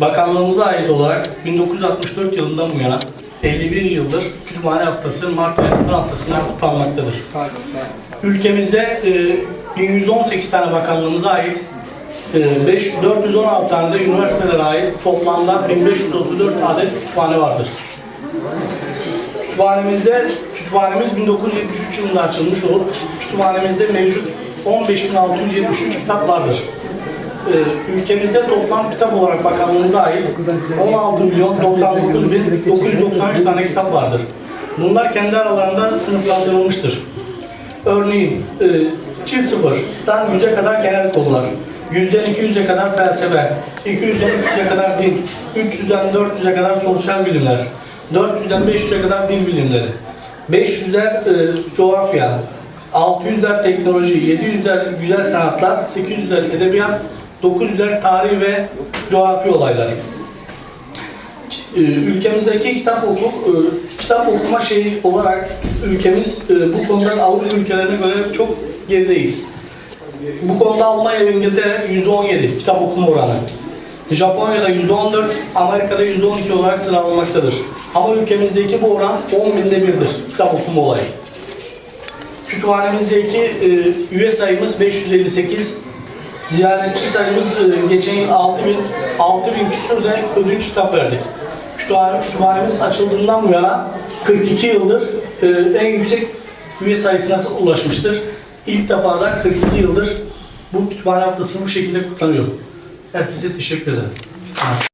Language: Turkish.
Bakanlığımıza ait olarak 1964 yılından bu yana 51 yıldır kütüphane haftası Mart ayı son haftasından kutlanmaktadır. Ülkemizde e, 1118 tane bakanlığımıza ait e, 5, 416 tane de üniversitelere ait toplamda 1534 adet kütüphane vardır. Kütüphanemizde, kütüphanemiz 1973 yılında açılmış olup kütüphanemizde mevcut 15.673 kitap vardır. Ee, ülkemizde toplam kitap olarak bakanlığımıza ait 16 milyon 99 bin 993 tane kitap vardır. Bunlar kendi aralarında sınıflandırılmıştır. Örneğin e, çift sıfırdan 100'e kadar genel konular, 100'den 200'e kadar felsefe, 200'den 300'e kadar din, 300'den 400'e kadar sosyal bilimler, 400'den 500'e kadar dil bilimleri, 500'den e, coğrafya, 600'ler teknoloji, 700'ler güzel sanatlar, 800'ler edebiyat, 900'ler tarih ve coğrafi olayları. E, ülkemizdeki kitap oku, e, kitap okuma şeyi olarak ülkemiz e, bu konuda Avrupa ülkelerine göre çok gerideyiz. Bu konuda Almanya ve İngiltere %17 kitap okuma oranı. Japonya'da %14, Amerika'da %12 olarak sıralanmaktadır. Ama ülkemizdeki bu oran 10 binde birdir kitap okuma olayı. Kütüphanemizdeki e, üye sayımız 558, ziyaretçi sayımız e, geçen yıl 6000, 6000 küsur de ödünç kitap verdik. Kütüphane, kütüphanemiz açıldığından bu yana 42 yıldır e, en yüksek üye sayısına ulaşmıştır. İlk defa da 42 yıldır bu kütüphane haftasını bu şekilde kutlanıyorum. Herkese teşekkür ederim.